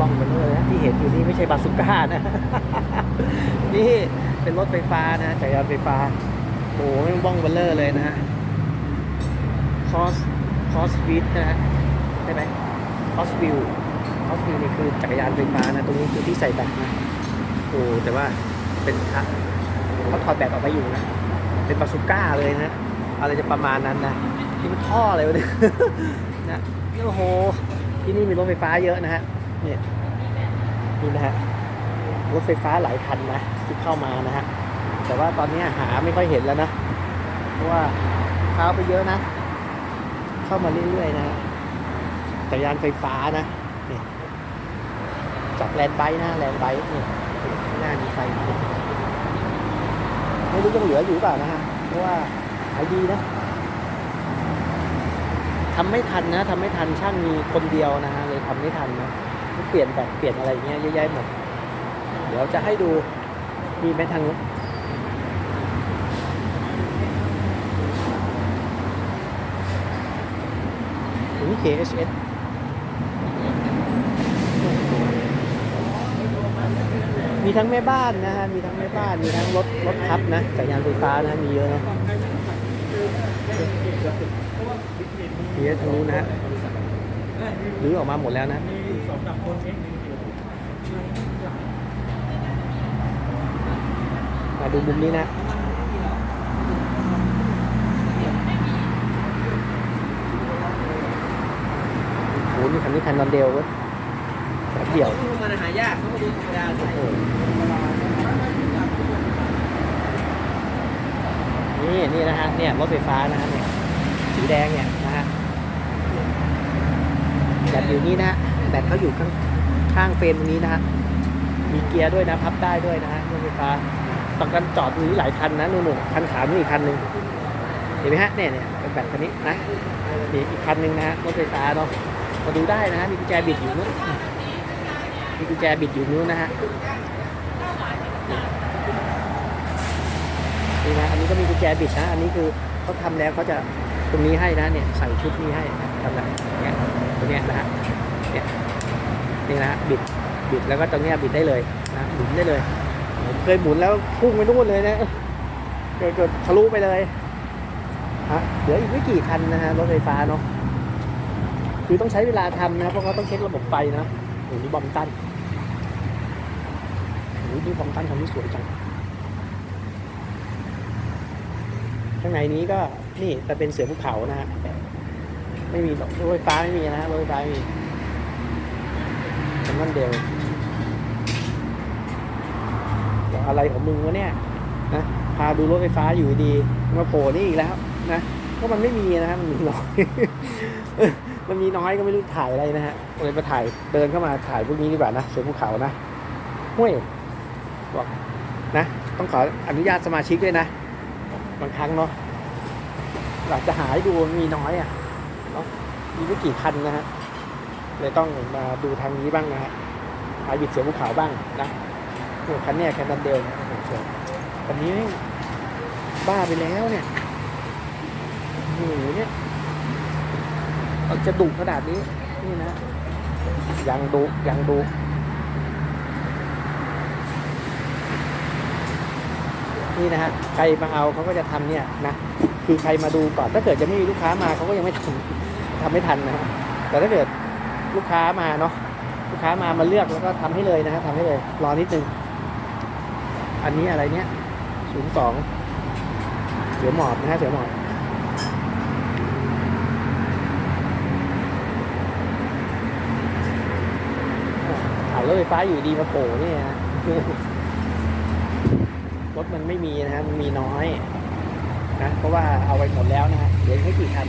บ้องเบลเลอร์นะที่เห็นอยู่นี่ไม่ใช่บาสุก้านะ นี่เป็นรถไฟฟ้านะจักรยานไฟฟ้าโอ้โหม่บ้องเบลเลอร์เลยนะฮะคอสคอสวิดนะฮะใช่ไหมคอสวิวคอสวิวนี่คือจักรยานไฟฟ้านะ ตรงนี้คือที่ใส่แบตนะโอ้แต่ว่าเป็นพระเขาถอดแบตออกมาอยู่นะ เป็นบาสุก้าเลยนะ อะไรจะประมาณนั้นนะนี่มันท่ออะไรวะเนี่ยนะโอ้โหที่นี่มีรถไฟฟ้าเยอะนะฮะ นี่ยนี่นะฮะรถไฟฟ้าหลายคันนะที่เข้ามานะฮะแต่ว่าตอนนี้หาไม่ค่อยเห็นแล้วนะ เพราะว่าเท้าไปเยอะนะ เข้ามาเรื่อยๆนะจักรยานไฟฟ้านะนี่จากแลนด์ไบค์นะแลนด์ไบค์นี่หน้ามีไฟไม่รู้ยังเหลืออยู่เปล่านะฮะเพราะว่าขายดีนะทำไม่ทันนะทำไม่ทันช่างมีคนเดียวนะฮะเลยทำไม่ทันนะ เปลี่ยนแบบเปลี่ยนอะไรเงี้ยเยอะแยะหมด เดี๋ยวจะให้ดูมีไหมทางนู้นถึง KHS มีทั้งแม่บ้านนะฮะ มีทั้งแม่บ้าน มีทั้งรถรถทับนะจักรยานไฟฟ้านะมีเยอะนะมีเยอะทางนู้นนะฮะหรือออกมาหมดแล้วนะ มาดูมุมนี้นะโอ้โหนี่คันนี้คันนอนเดลเว้ยแบบเดี่ยวมันหายากเขาก็ดูธรรมดาใส่นี่นี่นะฮะเนี่ยรถไฟฟ้านะฮะเนี่ยสีแดงเนี่ยนะฮะแบตอยู่นี่นะ แบตเขาอยู่ข้างข้างเฟรมตรงนี้นะฮะมีเกียร์ด้วยนะพับได้ด้วยนะฮะรถไฟฟ้าตอนกันจอดนี้หลายคันนะหนู่นๆคันขาวนี่อีกคันหนึ่งเห็นไหมฮะเนี่ยเนี่ยเป็นแบบคันนี้นะนี่อีกคันหนึ่งนะฮะรถไฟฟ้าเนาะมาดูได้นะฮะมีกุญแจบิดอยู่นู้นมีกุญแจบิดอยู่นู้นนะฮะนี่นะอันนี้ก็มีกุญแจบิดนะ อันนี้คือเขาทำแล้วเขาจะตรงนี้ให้นะเนี่ยใส่ชุดนี้ให้ทำอะไรเนี่ยตรงเนี้ยนะฮะ เนี่ยนี่นะฮะบิดบิดแล้วก็ตรงเนี้ยบิดได้เลยนะหมุนได้เลยผมเคยหมุนแล้วพุ่งไปนู่นเลยนะเกิดเกิดทะลุไปเลยฮะเหลืออีกไม่กี่คันนะฮะรถไฟฟ้าเนาะคือต้องใช้เวลาทำนะเพราะเขาต้องเช็คระบบไฟนะโอ้โหนี่บอมตันโอ้โหนี่บอมตันทำที่สวยจังข้างในนี้ก็นี่จะเป็นเสือภูเขานะฮะไม่มีรถไฟฟ้าไม่มีนะฮะรถไฟฟ้าไม่มี นั่นเดียวอะไรของมึงวะเนี่ยนะพาดูรถไฟฟ้าอยู่ดีมาโผล่นี่อีกแล้วนะก็มันไม่มีนะฮะมันมีน้อยมันมีน้อยก็ไม่รู้ถ่ายอะไรนะฮะเลยมาถ่ายเดินเข้ามาถ่ายพวกนี้ดีกว่านะเสือภูเขานะห้วยบอกนะ ต้องขออนุญาตสมาชิกด้วยนะบางครั้งเนาะอยากจะหาให้ดูมีน้อยอะเนาะมีไม่กี่คันนะฮะ เลยต้องมาดูทางนี้บ้างนะฮะหาบิดเสือภูเขาบ้างนะโอ้คันเนี้ยแคนดันเดลนะโอ้โหสวยคันนี้บ้าไปแล้วเนี่ยโอ้โหเนี่ยเอาจะดุขนาดนี้ นี่นะ ยังดุยังดุนี่นะฮะใครมาเอาเขาก็จะทำเนี่ยนะคือใครมาดูก่อนถ้าเกิดจะไม่มีลูกค้ามาเขาก็ยังไม่ทำทำไม่ทันนะฮะแต่ถ้าเกิด ลูกค้ามาเนาะลูกค้ามามาเลือกแล้วก็ทำให้เลยนะฮะทำให้เลย รอนิดนึง อันนี้อะไรเนี้ยศูนย์สองเสือหมอบนะฮะเสือหมอบถ่ายรถไฟฟ้าอยู่ดีมาโผล่เนี่ยรถมันไม่มีนะฮะมันมีน้อยนะเพราะว่าเอาไปหมดแล้วนะฮะเหลือแค่กี่คัน